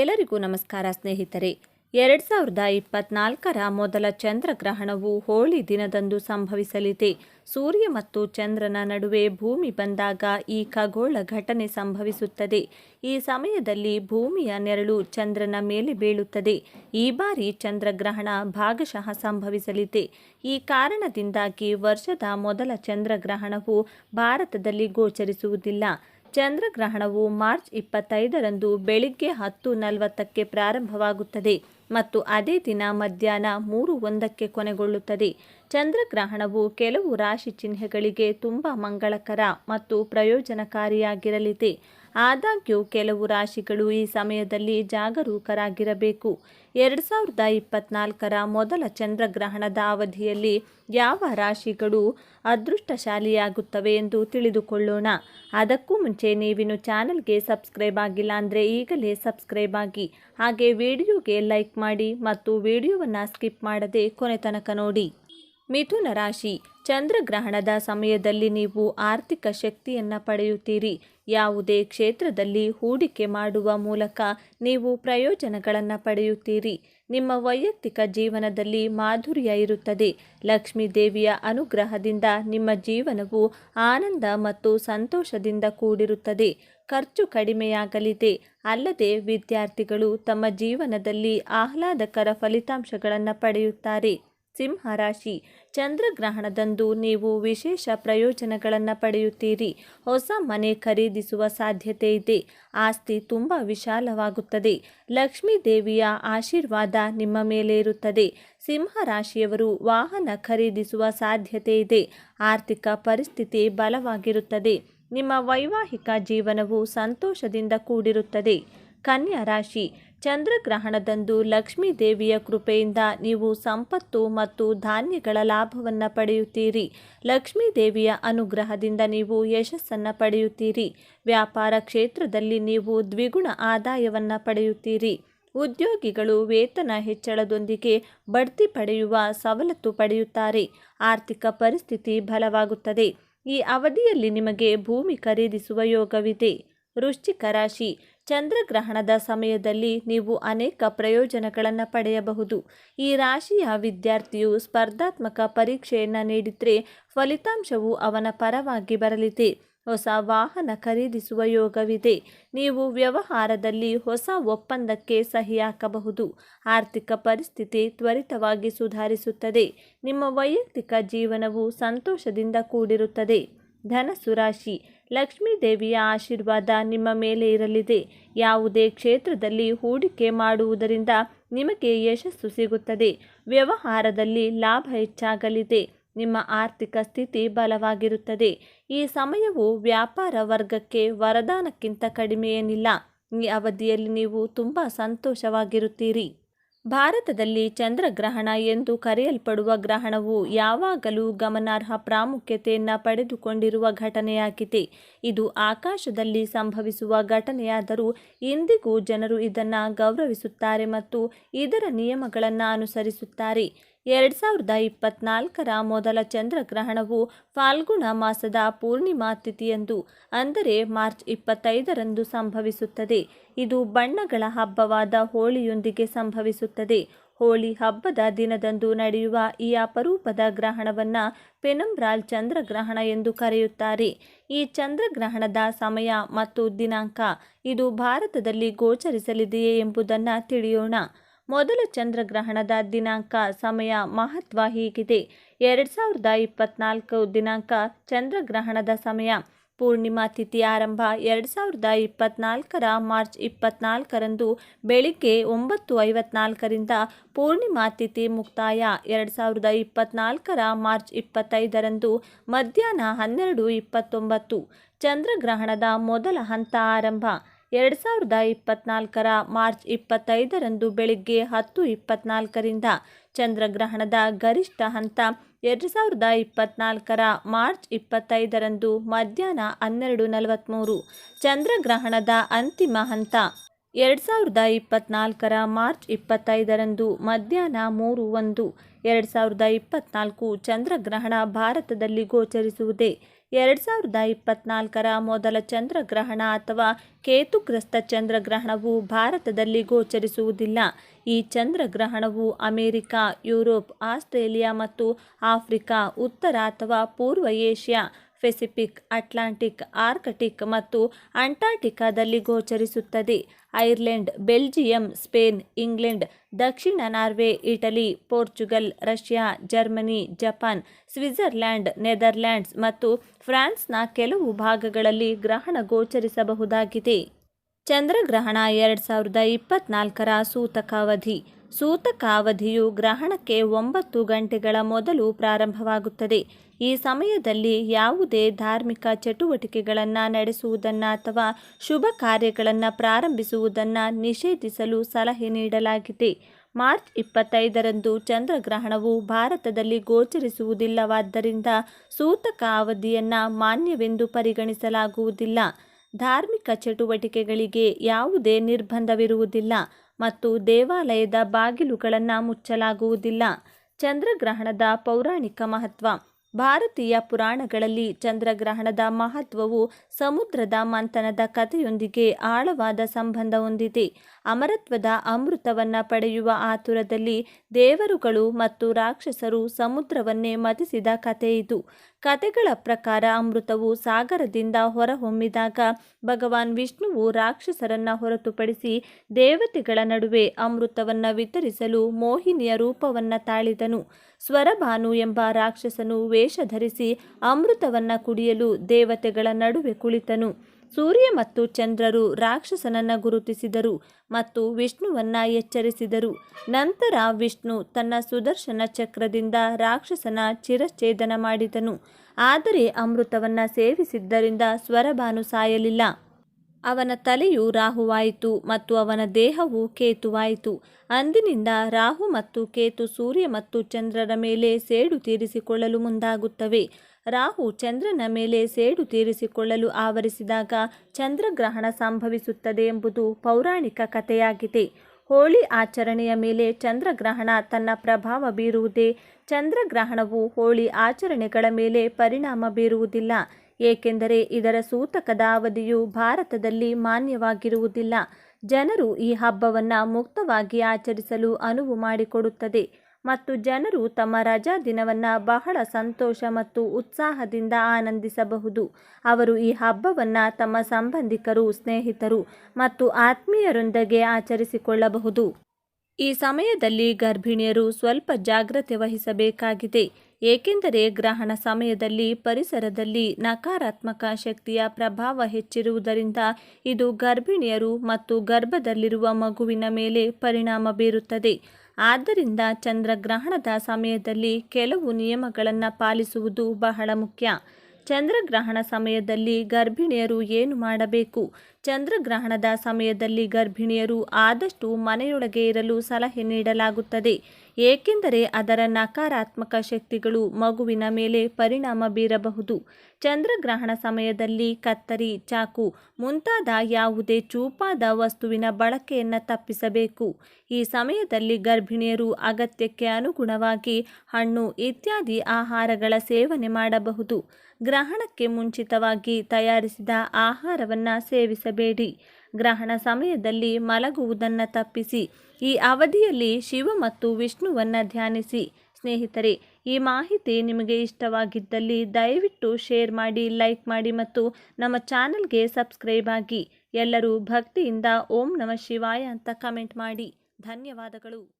ಎಲ್ಲರಿಗೂ ನಮಸ್ಕಾರ ಸ್ನೇಹಿತರೆ. ಎರಡು ಸಾವಿರದ ಇಪ್ಪತ್ನಾಲ್ಕರ ಮೊದಲ ಚಂದ್ರಗ್ರಹಣವು ಹೋಳಿ ದಿನದಂದು ಸಂಭವಿಸಲಿದೆ. ಸೂರ್ಯ ಮತ್ತು ಚಂದ್ರನ ನಡುವೆ ಭೂಮಿ ಬಂದಾಗ ಈ ಖಗೋಳ ಘಟನೆ ಸಂಭವಿಸುತ್ತದೆ. ಈ ಸಮಯದಲ್ಲಿ ಭೂಮಿಯ ನೆರಳು ಚಂದ್ರನ ಮೇಲೆ ಬೀಳುತ್ತದೆ. ಈ ಬಾರಿ ಚಂದ್ರಗ್ರಹಣ ಭಾಗಶಃ ಸಂಭವಿಸಲಿದೆ. ಈ ಕಾರಣದಿಂದಾಗಿ ವರ್ಷದ ಮೊದಲ ಚಂದ್ರಗ್ರಹಣವು ಭಾರತದಲ್ಲಿ ಗೋಚರಿಸುವುದಿಲ್ಲ. ಚಂದ್ರಗ್ರಹಣವು ಮಾರ್ಚ್ ಇಪ್ಪತ್ತೈದರಂದು ಬೆಳಿಗ್ಗೆ ಹತ್ತು ನಲವತ್ತಕ್ಕೆ ಪ್ರಾರಂಭವಾಗುತ್ತದೆ ಮತ್ತು ಅದೇ ದಿನ ಮಧ್ಯಾಹ್ನ ಮೂರು ಒಂದಕ್ಕೆ ಕೊನೆಗೊಳ್ಳುತ್ತದೆ. ಚಂದ್ರಗ್ರಹಣವು ಕೆಲವು ರಾಶಿ ಚಿಹ್ನೆಗಳಿಗೆ ತುಂಬ ಮಂಗಳಕರ ಮತ್ತು ಪ್ರಯೋಜನಕಾರಿಯಾಗಿರಲಿದೆ. ಆದಾಗ್ಯೂ ಕೆಲವು ರಾಶಿಗಳು ಈ ಸಮಯದಲ್ಲಿ ಜಾಗರೂಕರಾಗಿರಬೇಕು. ಎರಡು ಸಾವಿರದ ಇಪ್ಪತ್ನಾಲ್ಕರ ಮೊದಲ ಚಂದ್ರಗ್ರಹಣದ ಅವಧಿಯಲ್ಲಿ ಯಾವ ರಾಶಿಗಳು ಅದೃಷ್ಟಶಾಲಿಯಾಗುತ್ತವೆ ಎಂದು ತಿಳಿದುಕೊಳ್ಳೋಣ. ಅದಕ್ಕೂ ಮುಂಚೆ ನೀವಿನ್ನು ಚಾನಲ್ಗೆ ಸಬ್ಸ್ಕ್ರೈಬ್ ಆಗಿಲ್ಲ ಅಂದರೆ ಈಗಲೇ ಸಬ್ಸ್ಕ್ರೈಬ್ ಆಗಿ. ಹಾಗೆ ವಿಡಿಯೋಗೆ ಲೈಕ್ ಮಾಡಿ ಮತ್ತು ವಿಡಿಯೋವನ್ನು ಸ್ಕಿಪ್ ಮಾಡದೆ ಕೊನೆ ತನಕ ನೋಡಿ. ಮಿಥುನ ರಾಶಿ, ಚಂದ್ರಗ್ರಹಣದ ಸಮಯದಲ್ಲಿ ನೀವು ಆರ್ಥಿಕ ಶಕ್ತಿಯನ್ನು ಪಡೆಯುತ್ತೀರಿ. ಯಾವುದೇ ಕ್ಷೇತ್ರದಲ್ಲಿ ಹೂಡಿಕೆ ಮಾಡುವ ಮೂಲಕ ನೀವು ಪ್ರಯೋಜನಗಳನ್ನು ಪಡೆಯುತ್ತೀರಿ. ನಿಮ್ಮ ವೈಯಕ್ತಿಕ ಜೀವನದಲ್ಲಿ ಮಾಧುರ್ಯ ಇರುತ್ತದೆ. ಲಕ್ಷ್ಮೀ ದೇವಿಯ ಅನುಗ್ರಹದಿಂದ ನಿಮ್ಮ ಜೀವನವು ಆನಂದ ಮತ್ತು ಸಂತೋಷದಿಂದ ಕೂಡಿರುತ್ತದೆ. ಖರ್ಚು ಕಡಿಮೆಯಾಗಲಿದೆ. ಅಲ್ಲದೆ ವಿದ್ಯಾರ್ಥಿಗಳು ತಮ್ಮ ಜೀವನದಲ್ಲಿ ಆಹ್ಲಾದಕರ ಫಲಿತಾಂಶಗಳನ್ನು ಪಡೆಯುತ್ತಾರೆ. ಸಿಂಹ ರಾಶಿ. ಚಂದ್ರಗ್ರಹಣದಂದು ನೀವು ವಿಶೇಷ ಪ್ರಯೋಜನಗಳನ್ನು ಪಡೆಯುತ್ತೀರಿ. ಹೊಸ ಮನೆ ಖರೀದಿಸುವ ಸಾಧ್ಯತೆ ಇದೆ. ಆಸ್ತಿ ತುಂಬ ವಿಶಾಲವಾಗುತ್ತದೆ. ಲಕ್ಷ್ಮೀ ದೇವಿಯ ಆಶೀರ್ವಾದ ನಿಮ್ಮ ಮೇಲೆ ಇರುತ್ತದೆ. ಸಿಂಹ ರಾಶಿಯವರು ವಾಹನ ಖರೀದಿಸುವ ಸಾಧ್ಯತೆ ಇದೆ. ಆರ್ಥಿಕ ಪರಿಸ್ಥಿತಿ ಬಲವಾಗಿರುತ್ತದೆ. ನಿಮ್ಮ ವೈವಾಹಿಕ ಜೀವನವು ಸಂತೋಷದಿಂದ ಕೂಡಿರುತ್ತದೆ. ಕನ್ಯಾ ರಾಶಿ. ಚಂದ್ರಗ್ರಹಣದಂದು ಲಕ್ಷ್ಮೀ ದೇವಿಯ ಕೃಪೆಯಿಂದ ನೀವು ಸಂಪತ್ತು ಮತ್ತು ಧಾನ್ಯಗಳ ಲಾಭವನ್ನು ಪಡೆಯುತ್ತೀರಿ. ಲಕ್ಷ್ಮೀ ದೇವಿಯ ಅನುಗ್ರಹದಿಂದ ನೀವು ಯಶಸ್ಸನ್ನು ಪಡೆಯುತ್ತೀರಿ. ವ್ಯಾಪಾರ ಕ್ಷೇತ್ರದಲ್ಲಿ ನೀವು ದ್ವಿಗುಣ ಆದಾಯವನ್ನು ಪಡೆಯುತ್ತೀರಿ. ಉದ್ಯೋಗಿಗಳು ವೇತನ ಹೆಚ್ಚಳದೊಂದಿಗೆ ಬಡ್ತಿ ಪಡೆಯುವ ಸವಲತ್ತು ಪಡೆಯುತ್ತಾರೆ. ಆರ್ಥಿಕ ಪರಿಸ್ಥಿತಿ ಬಲವಾಗುತ್ತದೆ. ಈ ಅವಧಿಯಲ್ಲಿ ನಿಮಗೆ ಭೂಮಿ ಖರೀದಿಸುವ ಯೋಗವಿದೆ. ವೃಶ್ಚಿಕ ರಾಶಿ. ಚಂದ್ರಗ್ರಹಣದ ಸಮಯದಲ್ಲಿ ನೀವು ಅನೇಕ ಪ್ರಯೋಜನಗಳನ್ನು ಪಡೆಯಬಹುದು. ಈ ರಾಶಿಯ ವಿದ್ಯಾರ್ಥಿಯು ಸ್ಪರ್ಧಾತ್ಮಕ ಪರೀಕ್ಷೆಯನ್ನು ನೀಡಿದರೆ ಫಲಿತಾಂಶವು ಅವನ ಪರವಾಗಿ ಬರಲಿದೆ. ಹೊಸ ವಾಹನ ಖರೀದಿಸುವ ಯೋಗವಿದೆ. ನೀವು ವ್ಯವಹಾರದಲ್ಲಿ ಹೊಸ ಒಪ್ಪಂದಕ್ಕೆ ಸಹಿ ಹಾಕಬಹುದು ಆರ್ಥಿಕ ಪರಿಸ್ಥಿತಿ ತ್ವರಿತವಾಗಿ ಸುಧಾರಿಸುತ್ತದೆ. ನಿಮ್ಮ ವೈಯಕ್ತಿಕ ಜೀವನವು ಸಂತೋಷದಿಂದ ಕೂಡಿರುತ್ತದೆ. ಧನಸ್ಸು ರಾಶಿ. ಲಕ್ಷ್ಮೀ ದೇವಿಯ ಆಶೀರ್ವಾದ ನಿಮ್ಮ ಮೇಲೆ ಇರಲಿದೆ. ಯಾವುದೇ ಕ್ಷೇತ್ರದಲ್ಲಿ ಹೂಡಿಕೆ ಮಾಡುವುದರಿಂದ ನಿಮಗೆ ಯಶಸ್ಸು ಸಿಗುತ್ತದೆ. ವ್ಯವಹಾರದಲ್ಲಿ ಲಾಭ ಹೆಚ್ಚಾಗಲಿದೆ. ನಿಮ್ಮ ಆರ್ಥಿಕ ಸ್ಥಿತಿ ಬಲವಾಗಿರುತ್ತದೆ. ಈ ಸಮಯವು ವ್ಯಾಪಾರ ವರ್ಗಕ್ಕೆ ವರದಾನಕ್ಕಿಂತ ಕಡಿಮೆಯೇನಿಲ್ಲ. ಈ ಅವಧಿಯಲ್ಲಿ ನೀವು ತುಂಬ ಸಂತೋಷವಾಗಿರುತ್ತೀರಿ. ಭಾರತದಲ್ಲಿ ಚಂದ್ರಗ್ರಹಣ ಎಂದು ಕರೆಯಲ್ಪಡುವ ಗ್ರಹಣವು ಯಾವಾಗಲೂ ಗಮನಾರ್ಹ ಪ್ರಾಮುಖ್ಯತೆಯನ್ನು ಪಡೆದುಕೊಂಡಿರುವ ಘಟನೆಯಾಗಿದೆ. ಇದು ಆಕಾಶದಲ್ಲಿ ಸಂಭವಿಸುವ ಘಟನೆಯಾದರೂ ಇಂದಿಗೂ ಜನರು ಇದನ್ನು ಗೌರವಿಸುತ್ತಾರೆ ಮತ್ತು ಇದರ ನಿಯಮಗಳನ್ನು ಅನುಸರಿಸುತ್ತಾರೆ. ಎರಡು ಸಾವಿರದ ಇಪ್ಪತ್ನಾಲ್ಕರ ಮೊದಲ ಚಂದ್ರಗ್ರಹಣವು ಫಾಲ್ಗುಣ ಮಾಸದ ಪೂರ್ಣಿಮಾ ತಿಥಿಯಂದು, ಅಂದರೆ ಮಾರ್ಚ್ ಇಪ್ಪತ್ತೈದರಂದು ಸಂಭವಿಸುತ್ತದೆ. ಇದು ಬಣ್ಣಗಳ ಹಬ್ಬವಾದ ಹೋಳಿಯೊಂದಿಗೆ ಸಂಭವಿಸುತ್ತದೆ. ಹೋಳಿ ಹಬ್ಬದ ದಿನದಂದು ನಡೆಯುವ ಈ ಅಪರೂಪದ ಗ್ರಹಣವನ್ನು ಪೆನಂಬ್ರಾಲ್ ಚಂದ್ರಗ್ರಹಣ ಎಂದು ಕರೆಯುತ್ತಾರೆ. ಈ ಚಂದ್ರಗ್ರಹಣದ ಸಮಯ ಮತ್ತು ದಿನಾಂಕ, ಇದು ಭಾರತದಲ್ಲಿ ಗೋಚರಿಸಲಿದೆಯೇ ಎಂಬುದನ್ನು ತಿಳಿಯೋಣ. ಮೊದಲ ಚಂದ್ರಗ್ರಹಣದ ದಿನಾಂಕ ಸಮಯ ಮಹತ್ವ ಹೀಗಿದೆ ಎರಡು ಸಾವಿರದ ಇಪ್ಪತ್ನಾಲ್ಕು ದಿನಾಂಕ ಚಂದ್ರಗ್ರಹಣದ ಸಮಯ. ಪೂರ್ಣಿಮಾ ತಿಥಿ ಆರಂಭ ಎರಡು ಸಾವಿರದ ಇಪ್ಪತ್ನಾಲ್ಕರ ಮಾರ್ಚ್ ಇಪ್ಪತ್ನಾಲ್ಕರಂದು ಬೆಳಿಗ್ಗೆ ಒಂಬತ್ತು ಐವತ್ನಾಲ್ಕರಿಂದ ಪೂರ್ಣಿಮಾ ತಿಥಿ ಮುಕ್ತಾಯ. ಎರಡು ಸಾವಿರದ ಇಪ್ಪತ್ನಾಲ್ಕರ ಮಾರ್ಚ್ ಇಪ್ಪತ್ತೈದರಂದು ಮಧ್ಯಾಹ್ನ ಹನ್ನೆರಡು ಇಪ್ಪತ್ತೊಂಬತ್ತು. ಚಂದ್ರಗ್ರಹಣದ ಮೊದಲ ಹಂತ ಆರಂಭ. ಎರಡು ಸಾವಿರದ ಇಪ್ಪತ್ನಾಲ್ಕರ ಮಾರ್ಚ್ ಇಪ್ಪತ್ತೈದರಂದು ಬೆಳಿಗ್ಗೆ ಹತ್ತು ಇಪ್ಪತ್ನಾಲ್ಕರಿಂದ ಚಂದ್ರಗ್ರಹಣದ ಗರಿಷ್ಠ ಹಂತ ಎರಡು ಸಾವಿರದ ಇಪ್ಪತ್ನಾಲ್ಕರ ಮಾರ್ಚ್ ಇಪ್ಪತ್ತೈದರಂದು ಮಧ್ಯಾಹ್ನ ಹನ್ನೆರಡು ನಲವತ್ತ್ಮೂರು ಚಂದ್ರಗ್ರಹಣದ ಅಂತಿಮ ಹಂತ ಎರಡು ಸಾವಿರದ ಇಪ್ಪತ್ನಾಲ್ಕರ ಮಾರ್ಚ್ ಇಪ್ಪತ್ತೈದರಂದು ಮಧ್ಯಾಹ್ನ ಮೂರು ಒಂದು, ಎರಡು ಸಾವಿರದ ಇಪ್ಪತ್ನಾಲ್ಕು ಚಂದ್ರಗ್ರಹಣ ಭಾರತದಲ್ಲಿ ಗೋಚರಿಸುವುದೇ ಎರಡು ಸಾವಿರದ ಇಪ್ಪತ್ನಾಲ್ಕರ ಮೊದಲ ಚಂದ್ರಗ್ರಹಣ ಅಥವಾ ಕೇತುಗ್ರಸ್ತ ಚಂದ್ರಗ್ರಹಣವು ಭಾರತದಲ್ಲಿ ಗೋಚರಿಸುವುದಿಲ್ಲ. ಈ ಚಂದ್ರಗ್ರಹಣವು ಅಮೆರಿಕ, ಯುರೋಪ್, ಆಸ್ಟ್ರೇಲಿಯಾ ಮತ್ತು ಆಫ್ರಿಕಾ, ಉತ್ತರ ಅಥವಾ ಪೂರ್ವ ಏಷ್ಯಾ, ಪೆಸಿಫಿಕ್, ಅಟ್ಲಾಂಟಿಕ್, ಆರ್ಕಟಿಕ್ ಮತ್ತು ಅಂಟಾರ್ಟಿಕಾದಲ್ಲಿ ಗೋಚರಿಸುತ್ತದೆ. ಐರ್ಲೆಂಡ್, ಬೆಲ್ಜಿಯಂ, ಸ್ಪೇನ್, ಇಂಗ್ಲೆಂಡ್, ದಕ್ಷಿಣ Norway, Italy, Portugal, Russia, Germany, Japan Switzerland Netherlands ಮತ್ತು ಫ್ರಾನ್ಸ್ನ ಕೆಲವು ಭಾಗಗಳಲ್ಲಿ ಗ್ರಹಣ ಗೋಚರಿಸಬಹುದಾಗಿದೆ. ಚಂದ್ರಗ್ರಹಣ ಎರಡು ಸಾವಿರದ ಇಪ್ಪತ್ನಾಲ್ಕರ ಸೂತಕಾವಧಿ. ಸೂತಕಾವಧಿಯು ಗ್ರಹಣಕ್ಕೆ ಒಂಬತ್ತು ಗಂಟೆಗಳ ಮೊದಲು ಪ್ರಾರಂಭವಾಗುತ್ತದೆ. ಈ ಸಮಯದಲ್ಲಿ ಯಾವುದೇ ಧಾರ್ಮಿಕ ಚಟುವಟಿಕೆಗಳನ್ನು ನಡೆಸುವುದನ್ನು ಅಥವಾ ಶುಭ ಕಾರ್ಯಗಳನ್ನು ಪ್ರಾರಂಭಿಸುವುದನ್ನು ನಿಷೇಧಿಸಲು ಸಲಹೆ ನೀಡಲಾಗಿದೆ. ಮಾರ್ಚ್ ಇಪ್ಪತ್ತೈದರಂದು ಚಂದ್ರಗ್ರಹಣವು ಭಾರತದಲ್ಲಿ ಗೋಚರಿಸುವುದಿಲ್ಲವಾದ್ದರಿಂದ ಸೂತಕ ಅವಧಿಯನ್ನು ಮಾನ್ಯವೆಂದು ಪರಿಗಣಿಸಲಾಗುವುದಿಲ್ಲ. ಧಾರ್ಮಿಕ ಚಟುವಟಿಕೆಗಳಿಗೆ ಯಾವುದೇ ನಿರ್ಬಂಧವಿರುವುದಿಲ್ಲ ಮತ್ತು ದೇವಾಲಯದ ಬಾಗಿಲುಗಳನ್ನು ಮುಚ್ಚಲಾಗುವುದಿಲ್ಲ. ಚಂದ್ರಗ್ರಹಣದ ಪೌರಾಣಿಕ ಮಹತ್ವ. ಭಾರತೀಯ ಪುರಾಣಗಳಲ್ಲಿ ಚಂದ್ರಗ್ರಹಣದ ಮಹತ್ವವು ಸಮುದ್ರದ ಮಂಥನದ ಕಥೆಯೊಂದಿಗೆ ಆಳವಾದ ಸಂಬಂಧ ಹೊಂದಿದೆ. ಅಮರತ್ವದ ಅಮೃತವನ್ನು ಪಡೆಯುವ ಆತುರದಲ್ಲಿ ದೇವರುಗಳು ಮತ್ತು ರಾಕ್ಷಸರು ಸಮುದ್ರವನ್ನೇ ಮತಿಸಿದ ಕಥೆ ಇದು. ಕಥೆಗಳ ಪ್ರಕಾರ ಅಮೃತವು ಸಾಗರದಿಂದ ಹೊರಹೊಮ್ಮಿದಾಗ ಭಗವಾನ್ ವಿಷ್ಣುವು ರಾಕ್ಷಸರನ್ನ ಹೊರತುಪಡಿಸಿ ದೇವತೆಗಳ ನಡುವೆ ಅಮೃತವನ್ನು ವಿತರಿಸಲು ಮೋಹಿನಿಯ ರೂಪವನ್ನು ತಾಳಿದನು. ಸ್ವರಭಾನು ಎಂಬ ರಾಕ್ಷಸನು ವೇಷ ಧರಿಸಿ ಅಮೃತವನ್ನು ಕುಡಿಯಲು ದೇವತೆಗಳ ನಡುವೆ ಕುಳಿತನು. ಸೂರ್ಯ ಮತ್ತು ಚಂದ್ರರು ರಾಕ್ಷಸನನ್ನ ಗುರುತಿಸಿದರು ಮತ್ತು ವಿಷ್ಣುವನ್ನ ಎಚ್ಚರಿಸಿದರು. ನಂತರ ವಿಷ್ಣು ತನ್ನ ಸುದರ್ಶನ ಚಕ್ರದಿಂದ ರಾಕ್ಷಸನ ಚಿರಚ್ಛೇದನ ಮಾಡಿದನು. ಆದರೆ ಅಮೃತವನ್ನ ಸೇವಿಸಿದ್ದರಿಂದ ಸ್ವರಭಾನು ಸಾಯಲಿಲ್ಲ. ಅವನ ತಲೆಯು ರಾಹುವಾಯಿತು ಮತ್ತು ಅವನ ದೇಹವು ಕೇತುವಾಯಿತು. ಅಂದಿನಿಂದ ರಾಹು ಮತ್ತು ಕೇತು ಸೂರ್ಯ ಮತ್ತು ಚಂದ್ರರ ಮೇಲೆ ಸೇಡು ತೀರಿಸಿಕೊಳ್ಳಲು ಮುಂದಾಗುತ್ತವೆ. ರಾಹು ಚಂದ್ರನ ಮೇಲೆ ಸೇಡು ತೀರಿಸಿಕೊಳ್ಳಲು ಆವರಿಸಿದಾಗ ಚಂದ್ರಗ್ರಹಣ ಸಂಭವಿಸುತ್ತದೆ ಎಂಬುದು ಪೌರಾಣಿಕ ಕಥೆಯಾಗಿದೆ. ಹೋಳಿ ಆಚರಣೆಯ ಮೇಲೆ ಚಂದ್ರಗ್ರಹಣ ತನ್ನ ಪ್ರಭಾವ ಬೀರುವುದೇ. ಚಂದ್ರಗ್ರಹಣವು ಹೋಳಿ ಆಚರಣೆಗಳ ಮೇಲೆ ಪರಿಣಾಮ ಬೀರುವುದಿಲ್ಲ. ಏಕೆಂದರೆ ಇದರ ಸೂತಕದ ಅವಧಿಯು ಭಾರತದಲ್ಲಿ ಮಾನ್ಯವಾಗಿರುವುದಿಲ್ಲ. ಜನರು ಈ ಹಬ್ಬವನ್ನು ಮುಕ್ತವಾಗಿ ಆಚರಿಸಲು ಅನುವು ಮಾಡಿಕೊಡುತ್ತದೆ ಮತ್ತು ಜನರು ತಮ್ಮ ರಜಾ ದಿನವನ್ನು ಬಹಳ ಸಂತೋಷ ಮತ್ತು ಉತ್ಸಾಹದಿಂದ ಆನಂದಿಸಬಹುದು. ಅವರು ಈ ಹಬ್ಬವನ್ನು ತಮ್ಮ ಸಂಬಂಧಿಕರು, ಸ್ನೇಹಿತರು ಮತ್ತು ಆತ್ಮೀಯರೊಂದಿಗೆ ಆಚರಿಸಿಕೊಳ್ಳಬಹುದು. ಈ ಸಮಯದಲ್ಲಿ ಗರ್ಭಿಣಿಯರು ಸ್ವಲ್ಪ ಜಾಗ್ರತೆ ವಹಿಸಬೇಕಾಗಿದೆ. ಏಕೆಂದರೆ ಗ್ರಹಣ ಸಮಯದಲ್ಲಿ, ಪರಿಸರದಲ್ಲಿ ನಕಾರಾತ್ಮಕ ಶಕ್ತಿಯ ಪ್ರಭಾವ ಹೆಚ್ಚಿರುವುದರಿಂದ ಇದು ಗರ್ಭಿಣಿಯರು ಮತ್ತು ಗರ್ಭದಲ್ಲಿರುವ ಮಗುವಿನ ಮೇಲೆ ಪರಿಣಾಮ ಬೀರುತ್ತದೆ. ಆದ್ದರಿಂದ ಚಂದ್ರಗ್ರಹಣದ ಸಮಯದಲ್ಲಿ ಕೆಲವು ನಿಯಮಗಳನ್ನು ಪಾಲಿಸುವುದು ಬಹಳ ಮುಖ್ಯ. ಚಂದ್ರಗ್ರಹಣ ಸಮಯದಲ್ಲಿ ಗರ್ಭಿಣಿಯರು ಏನು ಮಾಡಬೇಕು? ಚಂದ್ರಗ್ರಹಣದ ಸಮಯದಲ್ಲಿ ಗರ್ಭಿಣಿಯರು ಆದಷ್ಟು ಮನೆಯೊಳಗೆ ಇರಲು ಸಲಹೆ ನೀಡಲಾಗುತ್ತದೆ. ಏಕೆಂದರೆ ಅದರ ನಕಾರಾತ್ಮಕ ಶಕ್ತಿಗಳು ಮಗುವಿನ ಮೇಲೆ ಪರಿಣಾಮ ಬೀರಬಹುದು. ಚಂದ್ರಗ್ರಹಣ ಸಮಯದಲ್ಲಿ ಕತ್ತರಿ, ಚಾಕು ಮುಂತಾದ ಯಾವುದೇ ಚೂಪಾದ ವಸ್ತುವಿನ ಬಳಕೆಯನ್ನು ತಪ್ಪಿಸಬೇಕು. ಈ ಸಮಯದಲ್ಲಿ ಗರ್ಭಿಣಿಯರು ಅಗತ್ಯಕ್ಕೆ ಅನುಗುಣವಾಗಿ ಹಣ್ಣು ಇತ್ಯಾದಿ ಆಹಾರಗಳ ಸೇವನೆ ಮಾಡಬಹುದು. ಗ್ರಹಣಕ್ಕೆ ಮುಂಚಿತವಾಗಿ ತಯಾರಿಸಿದ ಆಹಾರವನ್ನು ಸೇವಿಸಬೇಡಿ. ಗ್ರಹಣ ಸಮಯದಲ್ಲಿ ಮಲಗುವುದನ್ನು ತಪ್ಪಿಸಿ, ಈ ಅವಧಿಯಲ್ಲಿ ಶಿವ ಮತ್ತು ವಿಷ್ಣುವನ್ನು ಧ್ಯಾನಿಸಿ. ಸ್ನೇಹಿತರೆ, ಈ ಮಾಹಿತಿ ನಿಮಗೆ ಇಷ್ಟವಾಗಿದ್ದಲ್ಲಿ ದಯವಿಟ್ಟು ಶೇರ್ ಮಾಡಿ, ಲೈಕ್ ಮಾಡಿ ಮತ್ತು ನಮ್ಮ ಚಾನಲ್ಗೆ ಸಬ್ಸ್ಕ್ರೈಬ್ ಆಗಿ. ಎಲ್ಲರೂ ಭಕ್ತಿಯಿಂದ ಓಂ ನಮ ಶಿವಾಯ ಅಂತ ಕಮೆಂಟ್ ಮಾಡಿ. ಧನ್ಯವಾದಗಳು.